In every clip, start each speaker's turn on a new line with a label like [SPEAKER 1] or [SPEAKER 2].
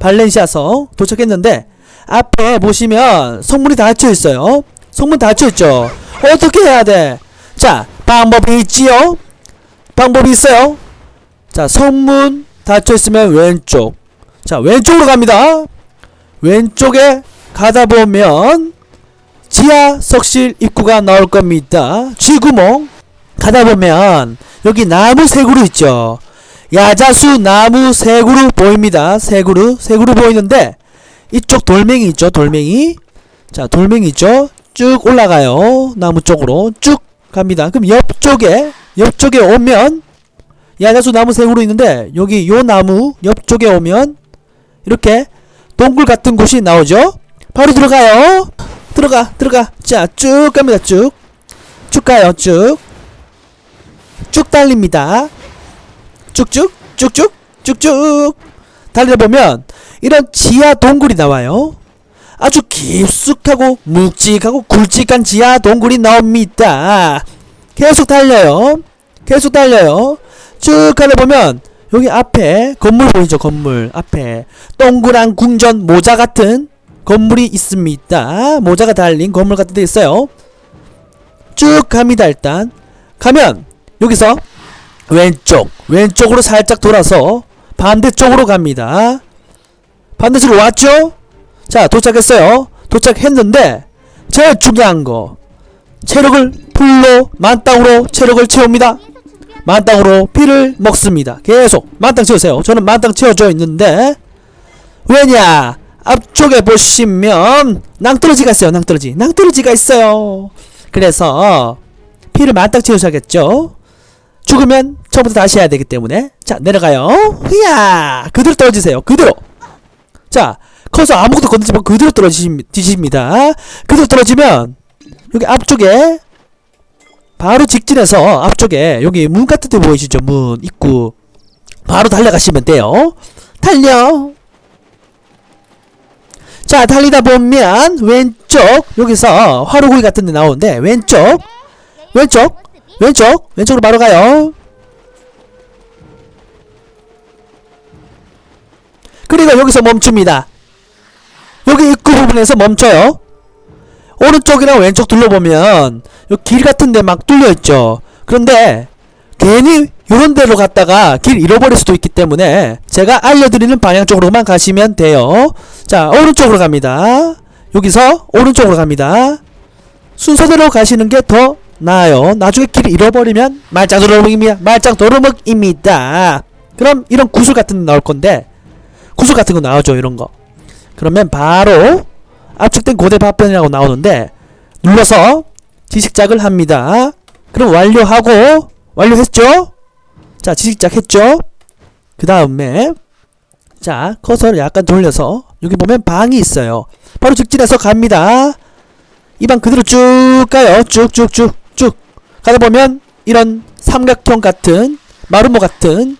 [SPEAKER 1] 발렌시아성 도착했는데 앞에 보시면 성문이 닫혀 있어요. 성문 닫혀 있죠. 어떻게 해야 돼? 자, 방법이 있지요. 방법이 있어요. 자, 성문 닫혀 있으면 왼쪽. 자, 왼쪽으로 갑니다. 왼쪽에 가다 보면 지하 석실 입구가 나올 겁니다. 쥐구멍 가다 보면 여기 나무 세 그루 있죠. 야자수 나무 세 그루 보입니다. 세 그루 세 그루 보이는데 이쪽 돌멩이 있죠. 돌멩이 자 돌멩이 있죠. 쭉 올라가요. 나무 쪽으로 쭉 갑니다. 그럼 옆쪽에 옆쪽에 오면 야자수 나무 세 그루 있는데 여기 요 나무 옆쪽에 오면 이렇게 동굴 같은 곳이 나오죠. 바로 들어가요. 들어가 들어가 자 쭉 갑니다 쭉쭉 가요 쭉쭉 달립니다 쭉쭉 쭉쭉 쭉쭉 달리다 보면 이런 지하 동굴이 나와요. 아주 깊숙하고 묵직하고 굵직한 지하 동굴이 나옵니다. 계속 달려요. 계속 달려요. 쭉 가다 보면 여기 앞에 건물 보이죠? 건물 앞에. 동그란 궁전 모자 같은 건물이 있습니다. 모자가 달린 건물 같은 데 있어요. 쭉 갑니다 일단. 가면 여기서 왼쪽 왼쪽으로 살짝 돌아서 반대쪽으로 갑니다. 반대쪽으로 왔죠? 자 도착했어요. 도착했는데 제일 중요한 거 체력을 풀로 만땅으로 체력을 채웁니다. 만땅으로 피를 먹습니다. 계속 만땅 채우세요. 저는 만땅 채워져 있는데 왜냐? 앞쪽에 보시면 낭떠러지가 있어요. 낭떠러지. 낭떠러지가 있어요. 그래서 피를 만땅 채우셔야겠죠. 죽으면 처음부터 다시 해야 되기 때문에 자 내려가요. 후야 그대로 떨어지세요. 그대로. 자 커서 아무것도 건드리지 말고 그대로 떨어지십니다. 그대로 떨어지면 여기 앞쪽에 바로 직진해서 앞쪽에 여기 문 같은 데 보이시죠? 문 입구 바로 달려가시면 돼요. 달려. 자 달리다 보면 왼쪽 여기서 화로구이 같은 데 나오는데 왼쪽 왼쪽 왼쪽 왼쪽으로 바로 가요 그리고 여기서 멈춥니다. 여기 입구 부분에서 멈춰요. 오른쪽이랑 왼쪽 둘러보면 길 같은 데 막 뚫려있죠. 그런데 괜히 요런 데로 갔다가 길 잃어버릴 수도 있기 때문에 제가 알려드리는 방향 쪽으로만 가시면 돼요. 자 오른쪽으로 갑니다. 여기서 오른쪽으로 갑니다. 순서대로 가시는 게 더 나아요. 나중에 길 잃어버리면 말짱 도루묵입니다. 말짱 도루묵입니다. 그럼 이런 구슬 같은 거 나올 건데 구슬 같은 거 나오죠 이런 거. 그러면 바로 압축된 고대 파편이라고 나오는데 눌러서 지식작을 합니다. 그럼 완료하고 완료했죠? 자 지식작 했죠? 그 다음에 자 커서를 약간 돌려서 여기 보면 방이 있어요. 바로 직진해서 갑니다. 이 방 그대로 쭉 가요. 쭉쭉쭉 쭉. 가다 보면 이런 삼각형 같은 마루모 같은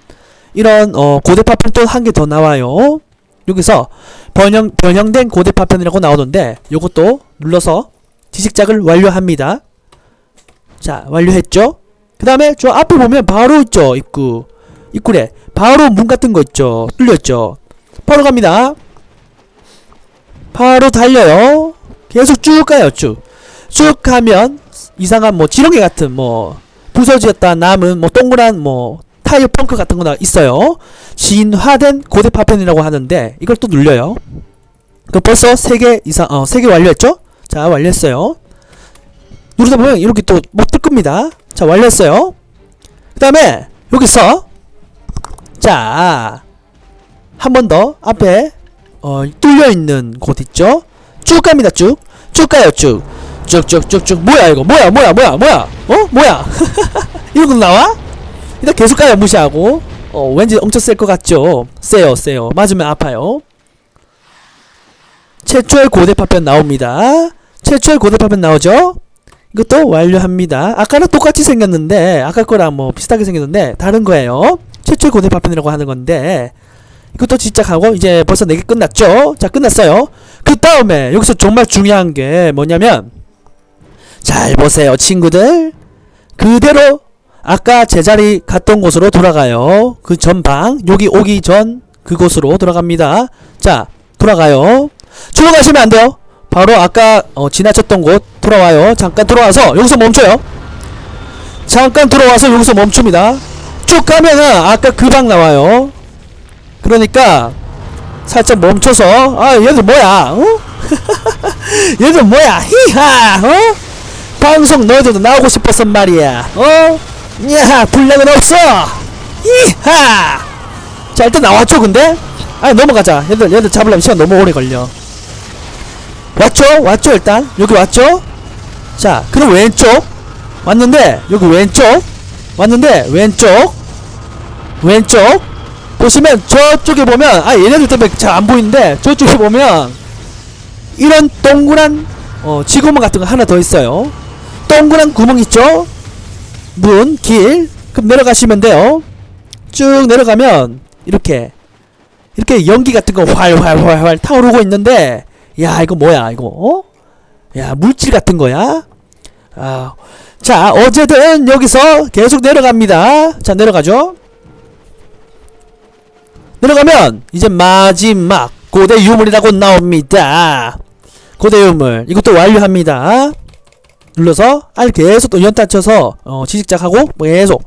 [SPEAKER 1] 이런 어 고대 파 편 또 한 개 더 나와요. 여기서 변형 변형된 고대 파 편이라고 나오는데 요것도 눌러서 지식작을 완료합니다. 자 완료했죠? 그 다음에 저 앞에 보면 바로 있죠 입구. 입구래. 바로 문 같은 거 있죠. 뚫렸죠? 바로 갑니다. 바로 달려요. 계속 쭉 가요 쭉쭉 가면 이상한 뭐 지렁이 같은 뭐 부서졌다 남은 뭐 동그란 뭐 타이어 펑크 같은 거나 있어요. 진화된 고대 파편이라고 하는데 이걸 또 눌려요. 그 벌써 3개 이상 어 3개 완료했죠? 자 완료했어요. 누르다 보면 이렇게 또 못 뜰 겁니다. 자 완료했어요. 그 다음에 여기서 자 한 번 더 앞에 어 뚫려 있는 곳 있죠? 쭉 갑니다 쭉 쭉 가요 쭉 쭉쭉쭉쭉. 뭐야 이거? 뭐야 뭐야 뭐야 뭐야? 어? 뭐야? 이런 거 나와 일단 계속 가요 무시하고 어 왠지 엄청 셀 것 같죠 세요 세요 맞으면 아파요 최초의 고대 파편 나옵니다 최초의 고대 파편 나오죠 이것도 완료합니다. 아까랑 똑같이 생겼는데 아까 거랑 뭐 비슷하게 생겼는데 다른 거예요. 최초의 고대 파편이라고 하는 건데 이것도 시작하고 이제 벌써 4개 끝났죠? 자 끝났어요. 그 다음에 여기서 정말 중요한 게 뭐냐면 잘 보세요 친구들 그대로 아까 제자리 갔던 곳으로 돌아가요. 그 전방 여기 오기 전 그곳으로 돌아갑니다. 자, 돌아가요. 들어가시면 안 돼요. 바로 아까 어, 지나쳤던 곳 돌아와요. 잠깐 돌아와서 여기서 멈춰요. 잠깐 돌아와서 여기서 멈춥니다. 쭉 가면은 아까 그 방 나와요. 그러니까 살짝 멈춰서 아 얘들 뭐야? 어? 얘들 뭐야? 히하 어? 방송 너희들도 나오고 싶었단 말이야. 어? 야 분량은 없어. 히하 자 일단 나왔죠 근데? 아 넘어가자. 얘들 얘들 잡으려면 시간 너무 오래 걸려. 왔죠? 왔죠 일단 여기 왔죠? 자 그럼 왼쪽 왔는데 여기 왼쪽 왔는데 왼쪽 왼쪽 보시면 저쪽에 보면 아 얘네들 때문에 잘 안 보이는데 저쪽에 보면 이런 동그란 어, 지구문 같은 거 하나 더 있어요 동그란 구멍 있죠 문, 길 그럼 내려가시면 돼요. 쭉 내려가면 이렇게 이렇게 연기 같은 거 활활활활 타오르고 있는데 야 이거 뭐야 이거 어? 야 물질 같은 거야? 아, 자 어제든 여기서 계속 내려갑니다. 자 내려가죠? 내려가면 이제 마지막 고대 유물이라고 나옵니다. 고대 유물. 이것도 완료합니다 눌러서 알 계속 또 연타 쳐서 어, 지식작하고 뭐 계속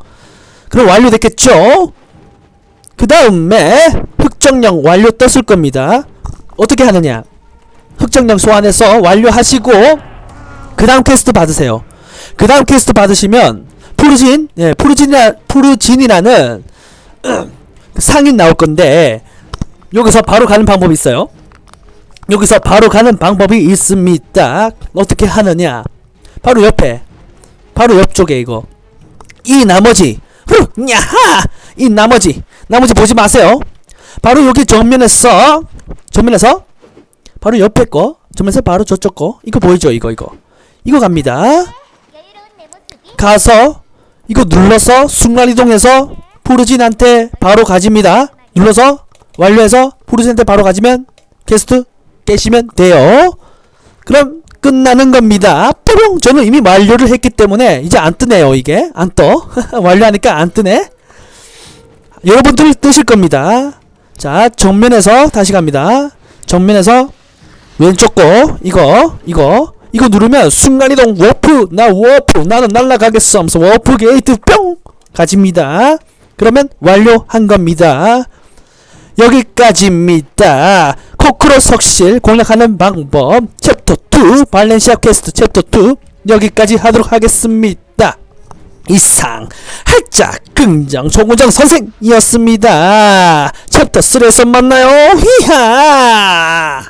[SPEAKER 1] 그럼 완료됐겠죠 그 다음에 흑정령 완료 떴을 겁니다 어떻게 하느냐 흑정령 소환해서 완료하시고 그 다음 퀘스트 받으세요 그 다음 퀘스트 받으시면 푸르진 예 푸르진이라 푸르진이라는 상인 나올 건데 여기서 바로 가는 방법이 있어요. 여기서 바로 가는 방법이 있습니다. 어떻게 하느냐? 바로 옆에, 바로 옆쪽에 이거 이 나머지 후 야하 이 나머지 나머지 보지 마세요. 바로 여기 정면에서 정면에서 바로 옆에 거 정면에서 바로 저쪽 거 이거 보이죠 이거 이거 이거 갑니다. 가서 이거 눌러서 순간이동해서 푸르진한테 바로 가집니다. 눌러서 완료해서 푸르진한테 바로 가지면 퀘스트 깨시면 돼요. 그럼 끝나는 겁니다. 뾰롱 저는 이미 완료를 했기 때문에 이제 안 뜨네요 이게 안 떠. 완료하니까 안 뜨네. 여러분들 뜨실 겁니다. 자 정면에서 다시 갑니다. 정면에서 왼쪽 거 이거 이거 이거 누르면 순간이동 워프 나 워프 나는 날라가겠어 하면서 워프 게이트 뿅 가집니다 그러면 완료한 겁니다 여기까지입니다 코크로 석실 공략하는 방법 챕터 2 발렌시아 퀘스트 챕터 2 여기까지 하도록 하겠습니다. 이상 할짝 긍정 조구정 선생이었습니다. 챕터 3에서 만나요. 히하